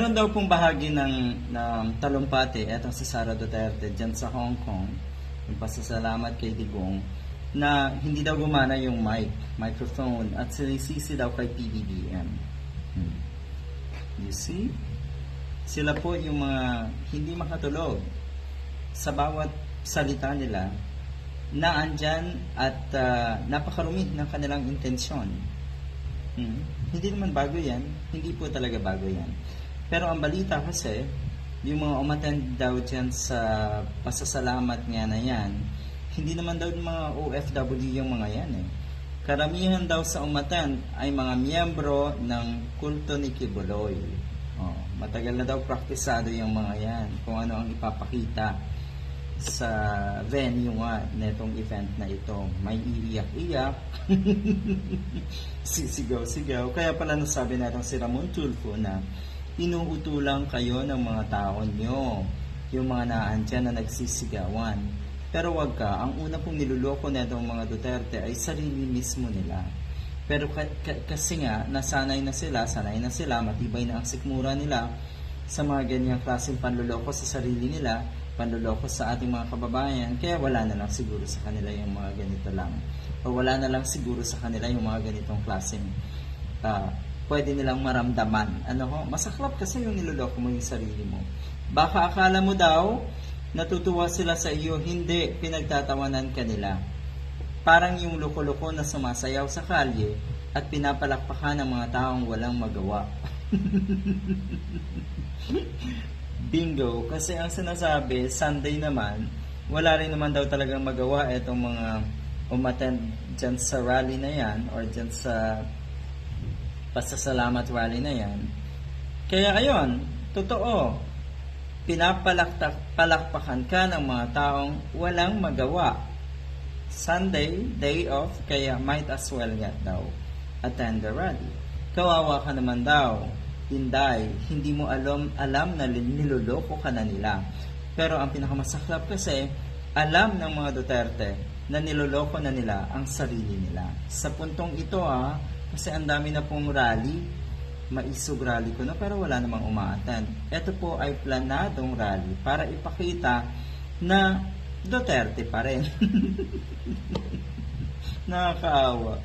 Meron daw pong bahagi ng, ng talumpati, etong si Sara Duterte, dyan sa Hong Kong, yung pasasalamat kay Digong, na hindi daw gumana yung mic, microphone, at sinisisi daw kay PBBM. Hmm. You see? Sila po yung mga hindi makatulog sa bawat salita nila na andyan at ah, napakarumi ng kanilang intensyon. Hmm. Hindi naman bago yan. Hindi po talaga bago yan. Pero ang balita kasi, yung mga umattend daw dyan sa pasasalamat nga na yan, hindi naman daw yung mga OFW yung mga yan eh. Karamihan daw sa umattend ay mga miyembro ng kulto ni Kibuloy. Oh, matagal na daw praktisado yung mga yan, kung ano ang ipapakita sa venue nga netong event na ito. May iiyak-iyak, sisigaw-sigaw. Kaya pala nasabi natin si Ramon Tulfo na inuutulang kayo ng mga tao nyo, yung mga naandyan na nagsisigawan. Pero wag ka, ang una pong niluloko netong mga Duterte ay sarili mismo nila. Pero ka- ka- kasi nga, nasanay na sila, sanay na sila, matibay na ang sikmura nila sa mga ganyang klaseng panluloko sa sarili nila, panluloko sa ating mga kababayan, kaya wala na lang siguro sa kanila yung mga ganito lang. O wala na lang siguro sa kanila yung mga ganitong klaseng ah, pwede nilang maramdaman. Ano ho? Masaklap kasi yung niloloko mo yung sarili mo. Baka akala mo daw, natutuwa sila sa iyo, hindi, pinagtatawanan ka nila. Parang yung loko-loko na sumasayaw sa kalye at pinapalakpakan ng mga taong walang magawa. Bingo, kasi ang sinasabi, Sunday naman, wala rin naman daw talagang magawa itong mga umattend dyan sa rally na yan or dyan sa pasasalamat rally na yan. Kaya ayon, totoo, pinapalakpakan ka ng mga taong walang magawa. Sunday, day off, kaya might as well nga daw attend the rally. Kawawa ka naman daw, Inday, hindi mo alam, alam na niloloko ka na nila. Pero ang pinakamasaklap kasi, alam ng mga Duterte na niloloko na nila ang sarili nila. Sa puntong ito ah, kasi ang dami na pong rally, maisog rally ko na pero wala namang umaattend. Ito po ay planadong rally para ipakita na Duterte pa rin. Nakakaawa.